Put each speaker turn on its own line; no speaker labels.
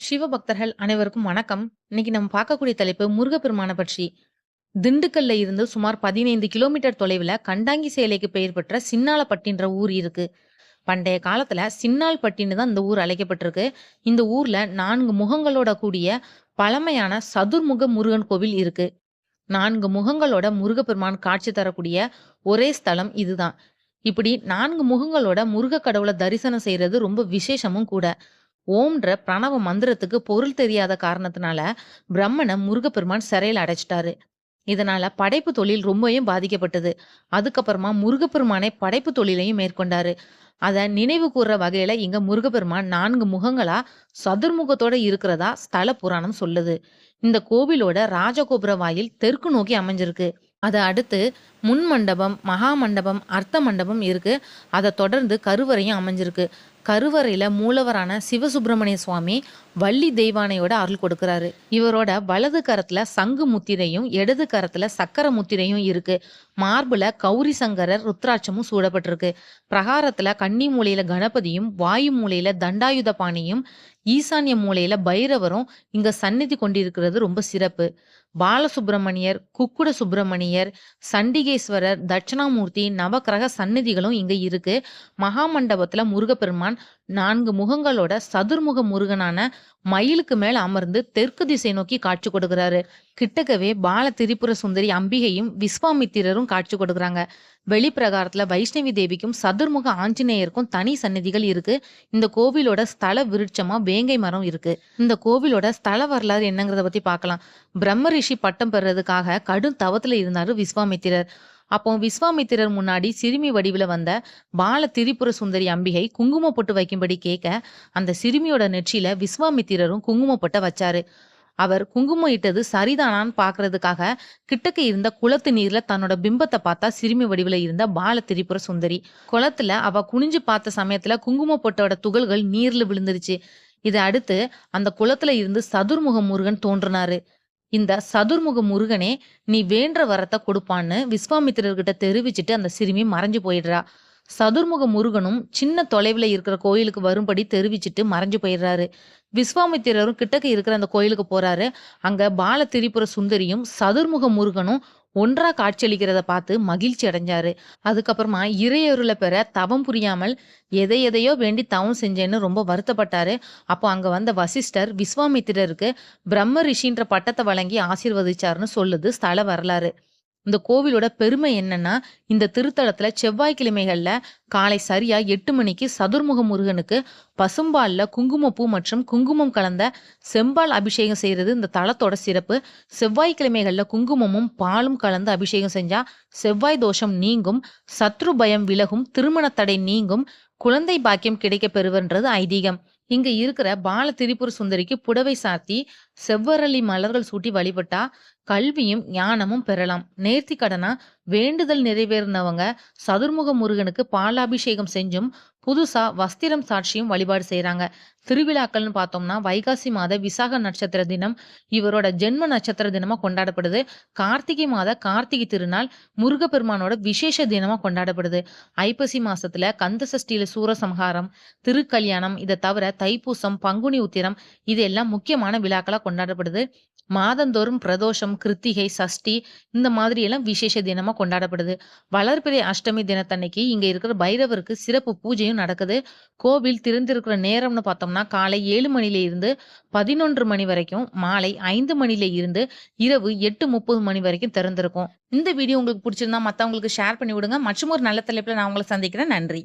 சிவபக்தர்கள் அனைவருக்கும் வணக்கம். இன்னைக்கு நம்ம பார்க்கக்கூடிய தலைப்பு முருகப்பெருமான பற்றி. திண்டுக்கல்ல இருந்து சுமார் 15 கிலோமீட்டர் தொலைவில் கண்டாங்கி சேலைக்கு பெயர் பெற்ற சின்னாளப்பட்டின்ற ஊர் இருக்கு. பண்டைய காலத்துல சின்னால்பட்டின்னு தான் இந்த ஊர் அழைக்கப்பட்டிருக்கு. இந்த ஊர்ல நான்கு முகங்களோட கூடிய பழமையான சதுர்முக முருகன் கோவில் இருக்கு. நான்கு முகங்களோட முருகப்பெருமான் காட்சி தரக்கூடிய ஒரே ஸ்தலம் இதுதான். இப்படி நான்கு முகங்களோட முருக கடவுளை தரிசனம் செய்யறது ரொம்ப விசேஷமும் கூட. ஓம்ன்ற பிரணவ மந்திரத்துக்கு பொருள் தெரியாத காரணத்தினால பிரம்மனை முருகப்பெருமான் சிறையில் அடைச்சிட்டாரு. இதனால படைப்பு தொழில் ரொம்பவும் பாதிக்கப்பட்டது. அதுக்கப்புறமா முருகப்பெருமானை படைப்பு தொழிலையும் மேற்கொண்டாரு. அதை நினைவு கூறுற வகையில இங்க முருகப்பெருமான் நான்கு முகங்களா சதுர்முகத்தோட இருக்கிறதா ஸ்தல புராணம் சொல்லுது. இந்த கோவிலோட ராஜகோபுர வாயில் தெற்கு நோக்கி அமைஞ்சிருக்கு. அதை அடுத்து முன் மண்டபம், மகா மண்டபம், அர்த்த மண்டபம் இருக்கு. அதை தொடர்ந்து கருவறையும் அமைஞ்சிருக்கு. கருவறையில மூலவரான சிவசுப்பிரமணிய சுவாமி வள்ளி தெய்வானையோட அருள் கொடுக்கிறாரு. இவரோட வலது கரத்துல சங்கு முத்திரையும், இடது கரத்துல சக்கர முத்திரையும் இருக்கு. மார்புல கௌரி சங்கரர் ருத்ராட்சமும் சூடப்பட்டிருக்கு. பிரகாரத்துல கன்னி மூலையில கணபதியும், வாயு மூலையில தண்டாயுதபாணியும், ஈசான்ய மூலையில பைரவரும் இங்க சந்நிதி கொண்டிருக்கிறது ரொம்ப சிறப்பு. பாலசுப்பிரமணியர், குக்குட சுப்பிரமணியர், சண்டிகேஸ்வரர், தட்சிணாமூர்த்தி நவக்கிரக சந்நிதிகளும் இங்க இருக்கு. மகாமண்டபத்துல முருகப்பெருமான் நான்கு முகங்களோட சதுர்முக முருகனான மயிலுக்கு மேல அமர்ந்து தெற்கு திசை நோக்கி காட்சி கொடுக்கிறாரு. கிட்டக்கவே பால திரிபுர சுந்தரி அம்பிகையும், விஸ்வாமித்திரரும் காட்சி கொடுக்குறாங்க. வெளிப்பிரகாரத்துல வைஷ்ணவி தேவிக்கும், சதுர்முக ஆஞ்சநேயருக்கும் தனி சன்னதிகள் இருக்கு. இந்த கோவிலோட ஸ்தல விருட்சமா வேங்கை மரம் இருக்கு. இந்த கோவிலோட ஸ்தல வரலாறு என்னங்கிறத பத்தி பார்க்கலாம். பிரம்ம ரிஷி பட்டம் பெறுறதுக்காக கடும் தவத்துல இருந்தாரு விஸ்வாமித்திரர். அப்போ விஸ்வாமித்திரர் முன்னாடி சிறுமி வடிவில் வந்த பால திரிபுர சுந்தரி அம்பிகை குங்கும பொட்டு வைக்கும்படி கேட்க, அந்த சிறுமியோட நெற்றியில விஸ்வாமித்திரரும் குங்கும பொட்ட வச்சாரு. அவர் குங்குமம் இட்டது சரிதானான்னு பார்க்கறதுக்காக கிட்டக்க இருந்த குளத்து நீர்ல தன்னோட பிம்பத்தை பார்த்தா சிறுமி வடிவில் இருந்த பால திரிபுர சுந்தரி. குளத்துல அவ குனிஞ்சு பார்த்த சமயத்துல குங்கும பொட்டோட துகள்கள் நீர்ல விழுந்துருச்சு. இதை அடுத்து அந்த குளத்துல இருந்து சதுர்முக முருகன் தோன்றினாரு இந்த சதுர்முக முருகனே நீ வேண்ட வரத்தை கொடுப்பான்னு விஸ்வாமித்திரர்கிட்ட தெரிவிச்சுட்டு அந்த சிறுமி மறைஞ்சு போயிடுறா. சதுர்முக முருகனும் சின்ன தொலைவில் இருக்கிற கோயிலுக்கு வரும்படி தெரிவிச்சுட்டு மறைஞ்சு போயிடுறாரு. விஸ்வாமித்திரரும் கிட்டக்க இருக்கிற அந்த கோயிலுக்கு போறாரு. அங்க பால திரிபுர சுந்தரியும், சதுர்முக முருகனும் ஒன்றா காட்சியளிக்கிறத பார்த்து மகிழ்ச்சி அடைஞ்சாரு. அதுக்கப்புறமா இறையருள பெற தவம் புரியாமல் எதை எதையோ வேண்டி தவம் செஞ்சேன்னு ரொம்ப வருத்தப்பட்டாரு. அப்போ அங்க வந்த வசிஷ்டர் விஸ்வாமித்திரருக்கு பிரம்ம ரிஷின்ற பட்டத்தை வழங்கி ஆசீர்வதிச்சாருன்னு சொல்லுது ஸ்தல வரலாறு. இந்த கோவிலோட பெருமை என்னன்னா, இந்த திருத்தலத்துல செவ்வாய்க்கிழமைகள்ல காலை சரியா எட்டு மணிக்கு சதுர்முக முருகனுக்கு பசும்பால்ல குங்குமப்பூ மற்றும் குங்குமம் கலந்த செம்பால் அபிஷேகம் செய்யறது இந்த தளத்தோட சிறப்பு. செவ்வாய்க்கிழமைகள்ல குங்குமமும், பாலும் கலந்து அபிஷேகம் செஞ்சா செவ்வாய் தோஷம் நீங்கும், சத்ரு பயம் விலகும், திருமண தடை நீங்கும், குழந்தை பாக்கியம் கிடைக்கப் பெறுவன்றது ஐதீகம். இங்க இருக்கிற பால திரிபுர சுந்தரிக்கு புடவை சாத்தி, செவ்வரளி மலர்கள் சூட்டி வழிபட்டா கல்வியும், ஞானமும் பெறலாம். நேர்த்திக்கடனா வேண்டுதல் நிறைவேறுனவங்க சதுர்முக முருகனுக்கு பாலாபிஷேகம் செஞ்சும், புதுசா வஸ்திரம் சாட்சியும் வழிபாடு செய்யறாங்க திருவிழாக்கள்னு பார்த்தோம்னா வைகாசி மாத விசாக நட்சத்திர தினம் இவரோட ஜென்ம நட்சத்திர தினமா கொண்டாடப்படுது. கார்த்திகை மாத கார்த்திகை திருநாள் முருகப்பெருமானோட விசேஷ தினமா கொண்டாடப்படுது. ஐப்பசி மாசத்துல கந்த சஷ்டியில சூரசம்ஹாரம், திருக்கல்யாணம் இதை தவிர தைப்பூசம், பங்குனி உத்திரம் இதெல்லாம் முக்கியமான விழாக்களா கொண்டாடப்படுது. மாதந்தோறும் பிரதோஷம், கிருத்திகை, சஷ்டி இந்த மாதிரி எல்லாம் விசேஷ தினமா கொண்டாடப்படுது. வளர்பிறை அஷ்டமி தினத்தன்னைக்கு இங்க இருக்கிற பைரவருக்கு சிறப்பு பூஜையும் நடக்குது. கோவில் திறந்திருக்கிற நேரம்னு பார்த்தோம்னா காலை ஏழு மணில இருந்து 11 மணி வரைக்கும், மாலை ஐந்து மணில இருந்து இரவு 8:30 மணி வரைக்கும் திறந்திருக்கும். இந்த வீடியோ உங்களுக்கு பிடிச்சிருந்தா மத்தவங்களுக்கு ஷேர் பண்ணி விடுங்க. மற்றும் ஒரு நல்ல தலைப்புல நான் உங்களை சந்திக்கிறேன். நன்றி.